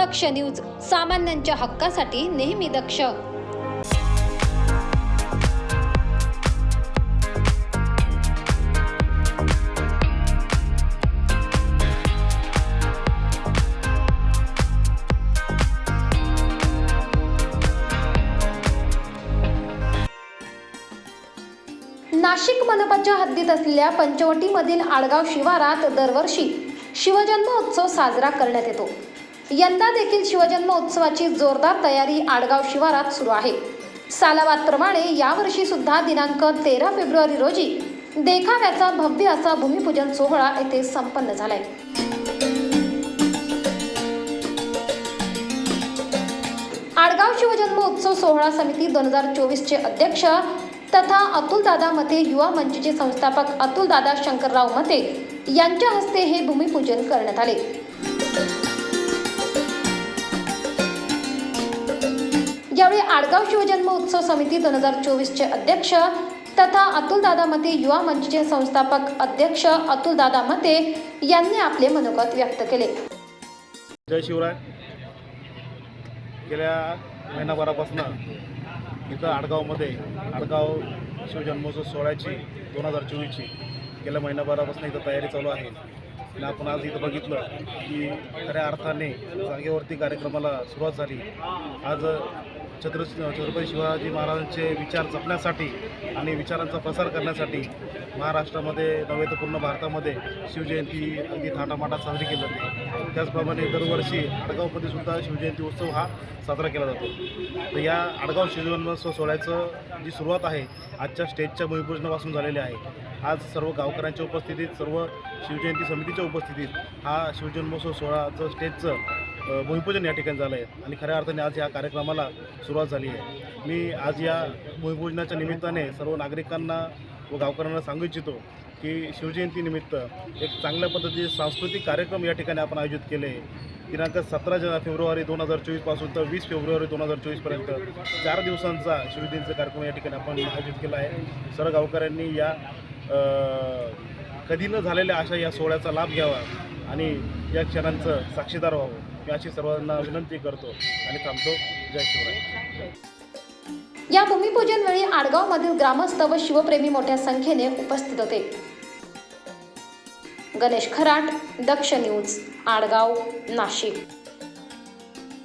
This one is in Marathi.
दक्ष न्यूज सामान्यांच्या हक्कासाठी नेहमी दक्ष. नाशिक मनपाच्या हद्दीत असलेल्या पंचवटीमधील आडगाव शिवारात दरवर्षी शिवजन्म उत्सव साजरा करण्यात येतो. यंदा देखील शिवजन्मोत्सवाची जोरदार तयारी आडगाव शिवारात सुरू आहे. सालावादप्रमाणे यावर्षी सुद्धा दिनांक तेरा फेब्रुवारी रोजी देखाव्याचा भव्य असा भूमिपूजन सोहळा येथे संपन्न झालाय. आडगाव शिवजन्मोत्सव सोहळा समिती दोन हजार चोवीसचे अध्यक्ष तथा अतुलदादा मते युवा मंचचे संस्थापक अतुलदादा शंकरराव मते यांच्या हस्ते हे भूमिपूजन करण्यात आले. आडगाव शिवजन्म उत्सव समिती दोन हजार चोवीसचे अध्यक्ष तथा अतुलदादा मते युवा मंचचे संस्थापक अध्यक्ष अतुलदादा मते यांनी आपले मनोगत व्यक्त केले. जय शिवराय. गेल्या महिनाभरापासून इथं आडगावमध्ये आडगाव शिवजन्मोत्सव सोहळ्याची दोन हजार चोवीसची गेल्या महिनाभरापासून इथं तयारी चालू आहे. आणि आपण आज इथं बघितलं की खऱ्या अर्थाने जागेवरती कार्यक्रमाला सुरुवात झाली. आज छत्र छत्रपती शिवाजी महाराजांचे विचार जपण्यासाठी आणि विचारांचा प्रसार करण्यासाठी महाराष्ट्रामध्ये नव्हे तर पूर्ण भारतामध्ये शिवजयंती अगदी थाटामाटात साजरी केली जाते. त्याचप्रमाणे दरवर्षी आडगावमध्ये सुद्धा शिवजयंती उत्सव हा साजरा केला जातो. तर या आडगाव शिवजन्मोत्सव सोहळ्याचं जी सुरुवात आहे आजच्या स्टेजच्या भूमिपूजनापासून झालेली आहे. आज सर्व गावकऱ्यांच्या उपस्थितीत सर्व शिवजयंती समितीच्या उपस्थितीत हा शिवजन्मोत्सव सोहळाचं स्टेजचं भूमिपूजन या ठिकाणी झालं आहे आणि खऱ्या अर्थाने आज या कार्यक्रमाला सुरुवात झाली आहे. मी आज या भूमिपूजनाच्या निमित्ताने सर्व नागरिकांना व गावकऱ्यांना सांगू इच्छितो की शिवजयंतीनिमित्त एक चांगल्या पद्धतीचे सांस्कृतिक कार्यक्रम या ठिकाणी आपण आयोजित केले दिनांक सतरा ज फेब्रुवारी दोन हजार चोवीसपासून तर वीस फेब्रुवारी दोन हजार चोवीसपर्यंत चार दिवसांचा शिवजयंतीचा कार्यक्रम या ठिकाणी आपण आयोजित केला आहे. सर्व गावकऱ्यांनी या कधी न झालेल्या अशा या सोहळ्याचा लाभ घ्यावा आणि या क्षणांचं साक्षीदार व्हावं. मी अशी सर्वांना विनंती करतो आणि थांबतो. जय शिवराय. या भूमिपूजन वेळी आडगावमधील ग्रामस्थ व शिवप्रेमी मोठ्या संख्येने उपस्थित होते. गणेश खराट दक्ष न्यूज आडगाव नाशिक.